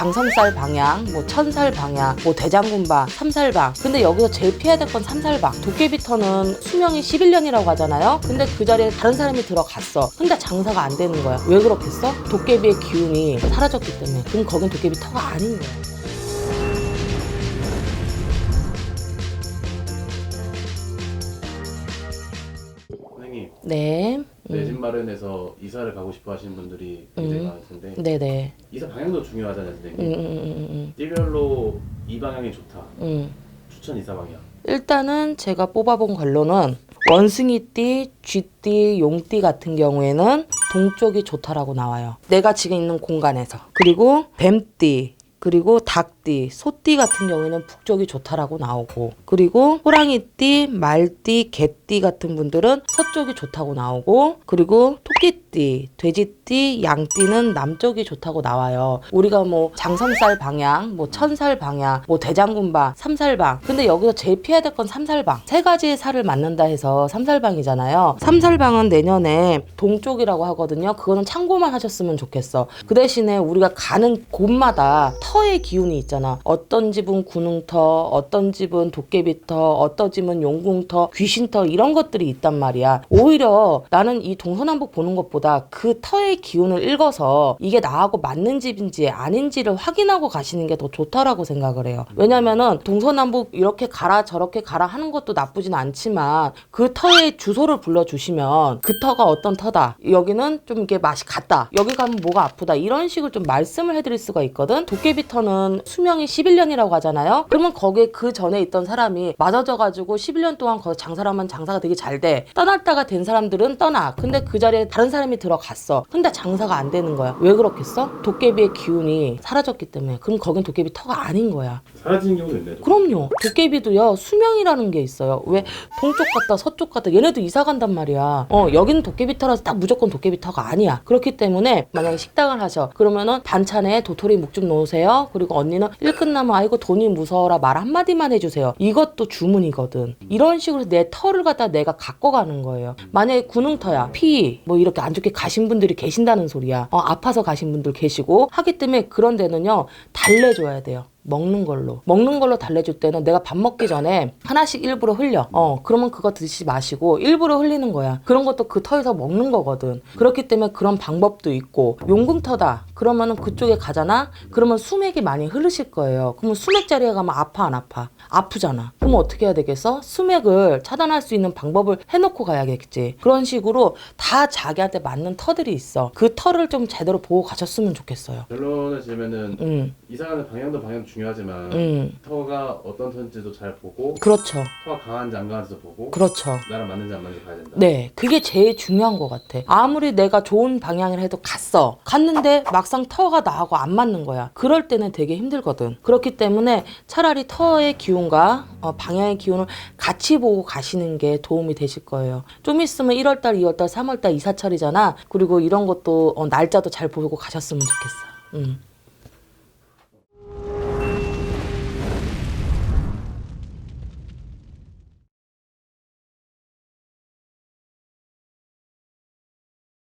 장성살 방향, 뭐 천살 방향, 뭐 대장군방, 삼살방. 근데 여기서 제일 피해야 될 건 삼살방. 도깨비터는 수명이 11년이라고 하잖아요. 근데 그 자리에 다른 사람이 들어갔어. 근데 장사가 안 되는 거야. 왜 그렇겠어? 도깨비의 기운이 사라졌기 때문에. 그럼 거긴 도깨비터가 아닌 거야. 선생님 네. 내 집 마련해서 이사를 가고 싶어 하시는 분들이 굉장히 음. 많을 텐데 네네. 이사 방향도 중요하잖아요 음, 선생님 음, 음, 음, 띠별로 이 방향이 좋다 음. 음. 추천 이사 방향 일단은 제가 뽑아본 관로는 원숭이띠, 쥐띠, 용띠 같은 경우에는 동쪽이 좋다라고 나와요. 내가 지금 있는 공간에서. 그리고 뱀띠, 그리고 닭띠, 소띠 같은 경우에는 북쪽이 좋다라고 나오고 그리고 호랑이띠, 말띠, 개띠 같은 분들은 서쪽이 좋다고 나오고 그리고 토끼 띠, 돼지띠, 양띠는 남쪽이 좋다고 나와요. 우리가 뭐 장성살 방향, 뭐 천살 방향, 뭐 대장군방, 삼살방 근데 여기서 제일 피해야 될 건 삼살방 세 가지의 살을 맞는다 해서 삼살방이잖아요. 삼살방은 내년에 동쪽이라고 하거든요. 그거는 참고만 하셨으면 좋겠어. 그 대신에 우리가 가는 곳마다 터의 기운이 있잖아. 어떤 집은 구능터, 어떤 집은 도깨비터, 어떤 집은 용궁터, 귀신터 이런 것들이 있단 말이야. 오히려 나는 이 동서남북 보는 것보다 그 터의 기운을 읽어서 이게 나하고 맞는 집인지 아닌지를 확인하고 가시는 게 더 좋다라고 생각을 해요. 왜냐면은 동서남북 이렇게 가라 저렇게 가라 하는 것도 나쁘진 않지만 그 터의 주소를 불러주시면 그 터가 어떤 터다. 여기는 좀 이게 맛이 같다. 여기 가면 뭐가 아프다. 이런 식으로 좀 말씀을 해드릴 수가 있거든. 도깨비 터는 수명이 11년이라고 하잖아요. 그러면 거기에 그 전에 있던 사람이 맞아져가지고 11년 동안 거기 장사를 하면 장사가 되게 잘 돼. 떠났다가 된 사람들은 떠나. 근데 그 자리에 다른 사람이 들어갔어. 근데 장사가 안 되는 거야. 왜 그렇겠어? 도깨비의 기운이 사라졌기 때문에. 그럼 거긴 도깨비 터가 아닌 거야. 사라지는 경우도 있나요? 그럼요. 도깨비도요, 수명이라는 게 있어요. 왜 동쪽 갔다 서쪽 갔다 얘네도 이사 간단 말이야. 어, 여기는 도깨비 터라서 딱 무조건 도깨비 터가 아니야. 그렇기 때문에 만약에 식당을 하셔. 그러면은 반찬에 도토리 묵좀 놓으세요. 그리고 언니는 일 끝나면 아이고 돈이 무서워라 말 한마디만 해주세요. 이것도 주문이거든. 이런 식으로 내 터를 갖다 내가 갖고 가는 거예요. 만약에 구능터야, 피, 뭐 이렇게 안 좋게 가신 분들이 계신다는 소리야. 어, 아파서 가신 분들 계시고 하기 때문에 그런 데는요, 달래줘야 돼요. 먹는 걸로. 먹는 걸로 달래줄 때는 내가 밥 먹기 전에 하나씩 일부러 흘려. 어 그러면 그거 드시지 마시고 일부러 흘리는 거야. 그런 것도 그 터에서 먹는 거거든. 그렇기 때문에 그런 방법도 있고 용궁터다. 그러면은 그쪽에 가잖아? 그러면 수맥이 많이 흐르실 거예요. 그러면 수맥 자리에 가면 아파 안 아파? 아프잖아. 그럼 어떻게 해야 되겠어? 수맥을 차단할 수 있는 방법을 해놓고 가야겠지. 그런 식으로 다 자기한테 맞는 터들이 있어. 그 터를 좀 제대로 보고 가셨으면 좋겠어요. 결론을 지으면은 음. 이사 가는 방향도 방향 중요하지만 음. 터가 어떤 터인지도 잘 보고 그렇죠 터가 강한지 안 강한지도 보고 그렇죠 나랑 맞는지 안 맞는지 봐야 된다 네, 그게 제일 중요한 것 같아. 아무리 내가 좋은 방향을 해도 갔어. 갔는데 막상 터가 나하고 안 맞는 거야. 그럴 때는 되게 힘들거든. 그렇기 때문에 차라리 터의 기운과 어, 방향의 기운을 같이 보고 가시는 게 도움이 되실 거예요. 좀 있으면 1월달, 2월달, 3월달 이사철이잖아. 그리고 이런 것도 어, 날짜도 잘 보고 가셨으면 좋겠어. 음.